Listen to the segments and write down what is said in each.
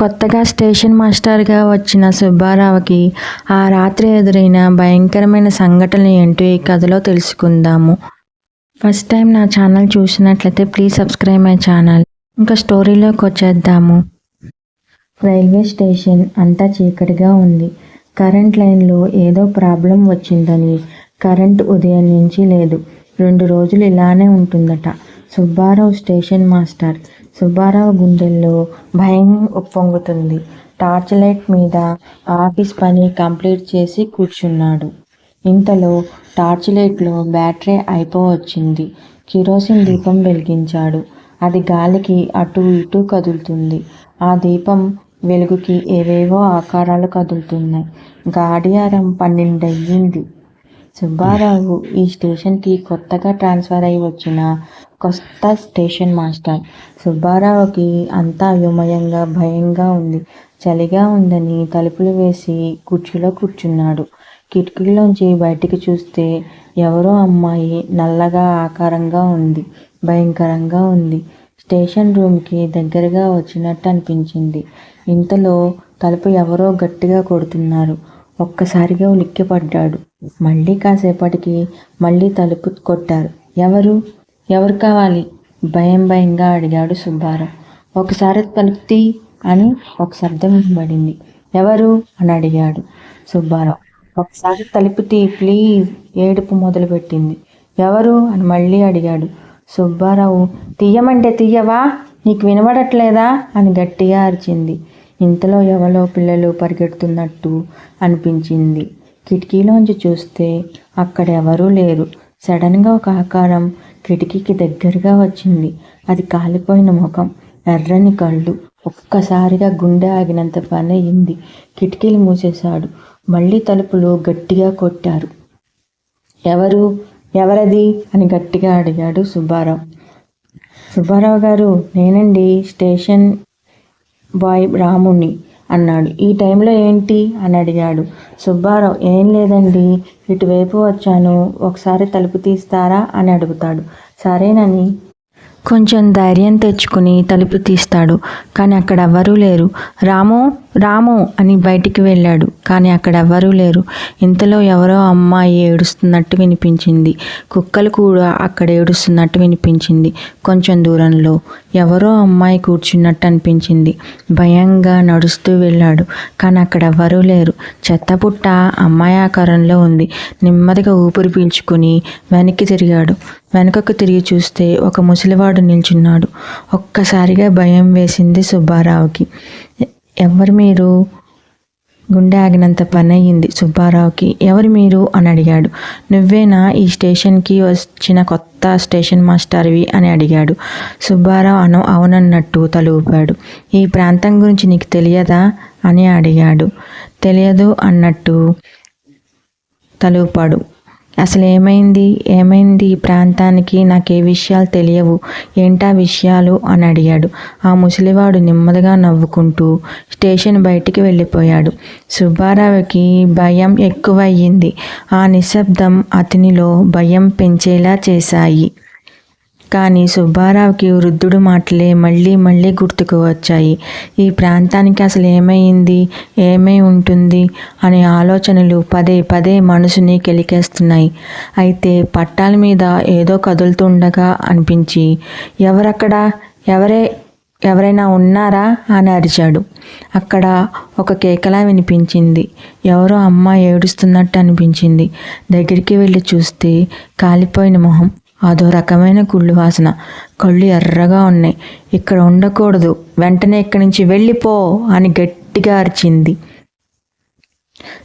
కొత్తగా స్టేషన్ మాస్టర్గా వచ్చిన సుబ్బారావుకి ఆ రాత్రి ఎదురైన భయంకరమైన సంఘటన ఏంటో ఈ కథలో తెలుసుకుందాము. ఫస్ట్ టైం నా ఛానల్ చూసినట్లయితే ప్లీజ్ సబ్స్క్రైబ్ మై ఛానల్ ఇంకా స్టోరీలోకి వచ్చేద్దాము. రైల్వే స్టేషన్ అంతా చీకటిగా ఉంది. కరెంట్ లైన్లో ఏదో ప్రాబ్లం వచ్చిందని కరెంట్ ఉదయం నుంచి లేదు. రెండు రోజులు ఇలానే ఉంటుందట. Subbarao station master. సుబ్బారావు గుండెల్లో భయం ఉప్పొంగుతుంది. టార్చ్ లైట్ మీద ఆఫీస్ పని కంప్లీట్ చేసి కూర్చున్నాడు. ఇంతలో టార్చ్ లైట్లో బ్యాటరీ అయిపోవచ్చింది. కిరోసిన్ దీపం వెలిగించాడు. అది గాలికి అటు ఇటు కదులుతుంది. ఆ దీపం వెలుగుకి ఏవేవో ఆకారాలు కదులుతున్నాయి. గాడియారం పన్నెండయ్యింది. సుబ్బారావు ఈ స్టేషన్కి కొత్తగా ట్రాన్స్ఫర్ అయి వచ్చిన కొత్త స్టేషన్ మాస్టర్. సుబ్బారావుకి అంతా అయోమయంగా భయంగా ఉంది. చలిగా ఉందని తలుపులు వేసి కుర్చీలో కూర్చున్నాడు. కిటికీలోంచి బయటికి చూస్తే ఎవరో అమ్మాయి నల్లగా ఆకారంగా ఉంది. భయంకరంగా ఉంది. స్టేషన్ రూమ్కి దగ్గరగా వచ్చినట్టు అనిపించింది. ఇంతలో తలుపు ఎవరో గట్టిగా కొడుతున్నారు. ఒక్కసారిగా ఉలిక్కిపడ్డాడు. మళ్ళీ కాసేపటికి మళ్ళీ తలుపు కొట్టారు. ఎవరు? ఎవరు కావాలి? భయం భయంగా అడిగాడు సుబ్బారావు. ఒకసారి తలుపుతి అని ఒక శబ్దం వినబడింది. ఎవరు? అని అడిగాడు సుబ్బారావు. ఒకసారి తలుపుతీ ప్లీజ్ ఏడుపు మొదలుపెట్టింది. ఎవరు? అని మళ్ళీ అడిగాడు సుబ్బారావు. తీయమంటే తీయవా? నీకు వినబడట్లేదా? అని గట్టిగా అరిచింది. ఇంతలో ఎవరో పిల్లలు పరిగెడుతున్నట్టు అనిపించింది. కిటికీలోంచి చూస్తే అక్కడ ఎవరూ లేరు. సడన్గా ఒక ఆకారం కిటికీకి దగ్గరగా వచ్చింది. అది కాలిపోయిన ముఖం ఎర్రని కళ్ళు. ఒక్కసారిగా గుండె ఆగినంత పని అయింది. కిటికీలు మూసేశాడు. మళ్ళీ తలుపులు గట్టిగా కొట్టారు. ఎవరు? ఎవరది? అని గట్టిగా అడిగాడు సుబ్బారావు. సుబ్బారావు గారు నేనండి స్టేషన్ బాయ్ రాముణ్ణి అన్నాడు. ఈ టైంలో ఏంటి? అని అడిగాడు. సుబ్బారావు ఏం లేదండి. ఇటువైపు వచ్చాను. ఒకసారి తలుపు తీస్తారా? అని అడుగుతాడు. సరేనని. కొంచెం ధైర్యం తెచ్చుకుని తలుపు తీస్తాడు. కానీ అక్కడ ఎవ్వరూ లేరు. రాము రాము అని బయటికి వెళ్ళాడు కానీ అక్కడ ఎవ్వరూ లేరు. ఇంతలో ఎవరో అమ్మాయి ఏడుస్తున్నట్టు వినిపించింది. కుక్కలు కూడా అక్కడ ఏడుస్తున్నట్టు వినిపించింది. కొంచెం దూరంలో ఎవరో అమ్మాయి కూర్చున్నట్టు అనిపించింది. భయంగా నడుస్తూ వెళ్ళాడు కానీ అక్కడ ఎవ్వరూ లేరు చెత్తపుట్ట అమ్మాయి ఆకారంలో ఉంది. నెమ్మదిగా ఊపిరి పీల్చుకుని వెనక్కి తిరిగాడు. వెనుకకు తిరిగి చూస్తే ఒక ముసలివాడు నిల్చున్నాడు. ఒక్కసారిగా భయం వేసింది సుబ్బారావుకి. ఎవరు మీరు? గుండె ఆగినంత పని అయ్యింది సుబ్బారావుకి. ఎవరు మీరు? అని అడిగాడు. నువ్వేనా ఈ స్టేషన్కి వచ్చిన కొత్త స్టేషన్ మాస్టర్వి? అని అడిగాడు. సుబ్బారావు అను అవునన్నట్టు తలుపాడు. ఈ ప్రాంతం గురించి నీకు తెలియదా? అని అడిగాడు. తెలియదు అన్నట్టు తలూపాడు. అసలు ఏమైంది? ఏమైంది ఈ ప్రాంతానికి? నాకు ఏ విషయాలు తెలియవు. ఏంటా విషయాలు? అని అడిగాడు. ఆ ముసలివాడు నెమ్మదిగా నవ్వుకుంటూ స్టేషన్ బయటికి వెళ్ళిపోయాడు. సుబ్బారావుకి భయం ఎక్కువయ్యింది. ఆ నిశ్శబ్దం అతనిలో భయం పెంచేలా చేశాయి. కానీ సుబ్బారావుకి వృద్ధుడు మాటలే మళ్ళీ మళ్ళీ గుర్తుకు వచ్చాయి. ఈ ప్రాంతానికి అసలు ఏమైంది? ఏమై ఉంటుంది? అనే ఆలోచనలు పదే పదే మనసుని కెలికేస్తున్నాయి. అయితే పట్టాల మీద ఏదో కదులుతుండగా అనిపించి ఎవరక్కడ? ఎవరే? ఎవరైనా ఉన్నారా? అని అరిచాడు. అక్కడ ఒక కేకలా వినిపించింది. ఎవరో అమ్మ ఏడుస్తున్నట్టు అనిపించింది. దగ్గరికి వెళ్ళి చూస్తే కాలిపోయిన మొహం. అదో రకమైన కుళ్ళు వాసన. కళ్ళు ఎర్రగా ఉన్నాయి. ఇక్కడ ఉండకూడదు. వెంటనే ఇక్కడి నుంచి వెళ్ళిపో అని గట్టిగా అరిచింది.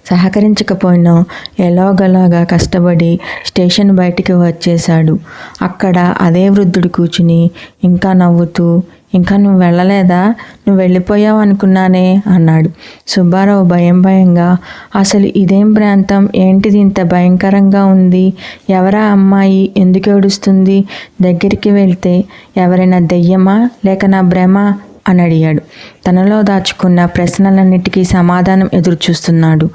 సహకరించకపోయినా ఎలాగలాగా కష్టపడి స్టేషన్ బయటికి వచ్చేశాడు. అక్కడ అదే వృద్ధుడు కూర్చుని ఇంకా నవ్వుతూ ఇంకా నువ్వు వెళ్ళలేదా? నువ్వు వెళ్ళిపోయావు అనుకున్నానే అన్నాడు. సుబ్బారావు భయం భయంగా అసలు ఇదేం ప్రాంతం? ఏంటిది ఇంత భయంకరంగా ఉంది? ఎవరా అమ్మాయి? ఎందుకు ఏడుస్తుంది? దగ్గరికి వెళ్తే ఎవరైనా దెయ్యమా? లేక నా భ్రమ? అని అడిగాడు. తనలో దాచుకున్న ప్రశ్నలన్నిటికీ సమాధానం ఎదురు చూస్తున్నాడు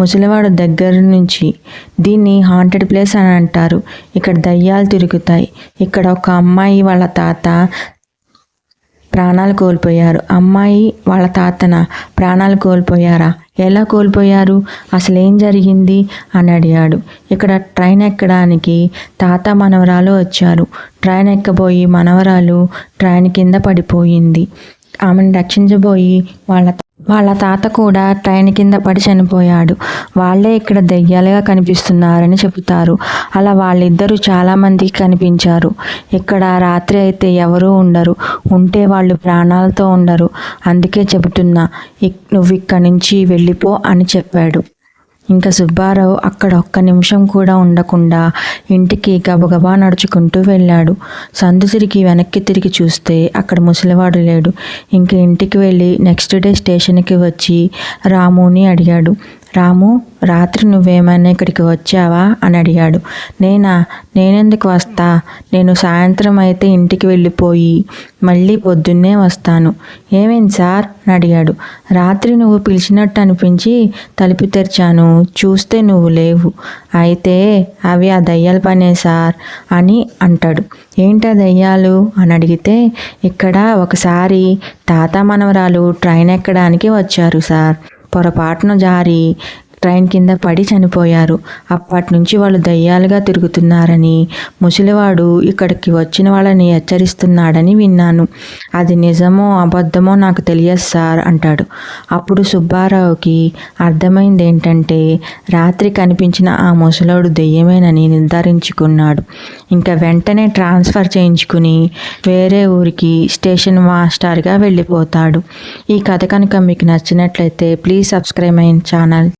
ముసలివాడు దగ్గర నుంచి దీన్ని హాంటెడ్ ప్లేస్ అని అంటారు. ఇక్కడ దయ్యాలు తిరుగుతాయి. ఇక్కడ ఒక అమ్మాయి వాళ్ళ తాత ప్రాణాలు కోల్పోయారు. అమ్మాయి వాళ్ళ తాతన ప్రాణాలు కోల్పోయారా? ఎలా కోల్పోయారు? అసలు ఏం జరిగింది? అని అడిగాడు. ఇక్కడ ట్రైన్ ఎక్కడానికి తాత మనవరాలు వచ్చారు. ట్రైన్ ఎక్కబోయి మనవరాలు ట్రైన్ కింద పడిపోయింది. ఆమెను రక్షించబోయి వాళ్ళ వాళ్ళ తాత కూడా ట్రైన్ కింద పడి చనిపోయాడు. వాళ్ళే ఇక్కడ దెయ్యాలుగా కనిపిస్తున్నారని చెబుతారు. అలా వాళ్ళిద్దరూ చాలామందికి కనిపించారు. ఇక్కడ రాత్రి అయితే ఎవరూ ఉండరు. ఉంటే వాళ్ళు ప్రాణాలతో ఉండరు. అందుకే చెబుతున్నా నువ్వు ఇక్కడి నుంచి వెళ్ళిపో అని చెప్పాడు. ఇంకా సుబ్బారావు అక్కడ ఒక్క నిమిషం కూడా ఉండకుండా ఇంటికి గబగబా నడుచుకుంటూ వెళ్ళాడు. సందు తిరిగి వెనక్కి తిరిగి చూస్తే అక్కడ ముసలివాడు లేడు. ఇంక ఇంటికి వెళ్ళి నెక్స్ట్ డే స్టేషన్కి వచ్చి రాముని అడిగాడు. రాము రాత్రి నువ్వేమైనా ఇక్కడికి వచ్చావా? అని అడిగాడు. నేనా? నేనెందుకు వస్తా? నేను సాయంత్రం అయితే ఇంటికి వెళ్ళిపోయి మళ్ళీ పొద్దున్నే వస్తాను. ఏమైంది సార్? అని అడిగాడు రాత్రి నువ్వు పిలిచినట్టు అనిపించి తలుపు తెరిచాను. చూస్తే నువ్వు లేవు. అయితే అవి ఆ దయ్యాల పనే సార్ అని అంటాడు. ఏంటి ఆ దయ్యాలు? అని అడిగితే ఇక్కడ ఒకసారి తాత మనవరాలు ట్రైన్ ఎక్కడానికి వచ్చారు సార్. పొరపాటున జారి ట్రైన్ కింద పడి చనిపోయారు. అప్పటి నుంచి వాళ్ళు దయ్యాలుగా తిరుగుతున్నారని ముసలివాడు ఇక్కడికి వచ్చిన వాళ్ళని హెచ్చరిస్తున్నాడని విన్నాను. అది నిజమో అబద్ధమో నాకు తెలియదు సార్ అంటాడు. అప్పుడు సుబ్బారావుకి అర్థమైంది ఏంటంటే రాత్రి కనిపించిన ఆ ముసలోడు దెయ్యమేనని నిర్ధారించుకున్నాడు. ఇంకా వెంటనే ట్రాన్స్ఫర్ చేయించుకుని వేరే ఊరికి స్టేషన్ మాస్టర్గా వెళ్ళిపోతాడు. ఈ కథ కనుక మీకు నచ్చినట్లయితే ప్లీజ్ సబ్స్క్రైబ్ మై ఛానల్.